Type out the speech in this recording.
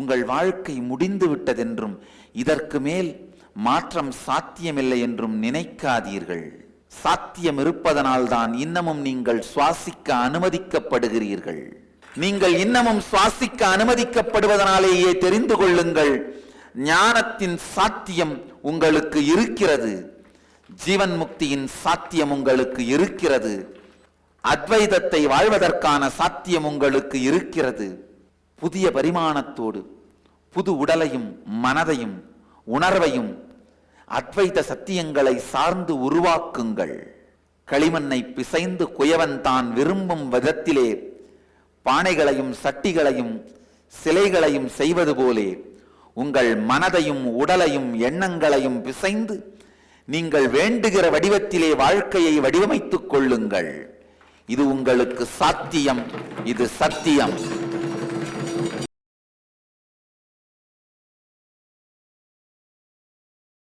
உங்கள் வாழ்க்கை முடிந்து விட்டதென்றும் இதற்கு மேல் மாற்றம் சாத்தியமில்லை என்றும் நினைக்காதீர்கள். சாத்தியம் இருப்பதனால்தான் இன்னமும் நீங்கள் சுவாசிக்க அனுமதிக்கப்படுகிறீர்கள். நீங்கள் இன்னமும் சுவாசிக்க அனுமதிக்கப்படுவதனாலேயே தெரிந்து கொள்ளுங்கள் ஞானத்தின் சாத்தியம் உங்களுக்கு இருக்கிறது. ஜீவன் முக்தியின் சாத்தியம் உங்களுக்கு இருக்கிறது. அத்வைதத்தை வாழ்வதற்கான சாத்தியம் உங்களுக்கு இருக்கிறது. புதிய பரிமாணத்தோடு புது உடலையும் மனதையும் உணர்வையும் அத்வைத சத்தியங்களை சார்ந்து உருவாக்குங்கள். களிமண்ணை பிசைந்து குயவன் தான் விரும்பும் விதத்திலே பானைகளையும் சட்டிகளையும் சிலைகளையும் செய்வது போலே உங்கள் மனதையும் உடலையும் எண்ணங்களையும் பிசைந்து நீங்கள் வேண்டுகிற வடிவத்திலே வாழ்க்கையை வடிவமைத்துக் கொள்ளுங்கள். இது உங்களுக்கு சாத்தியம் இது சத்தியம்.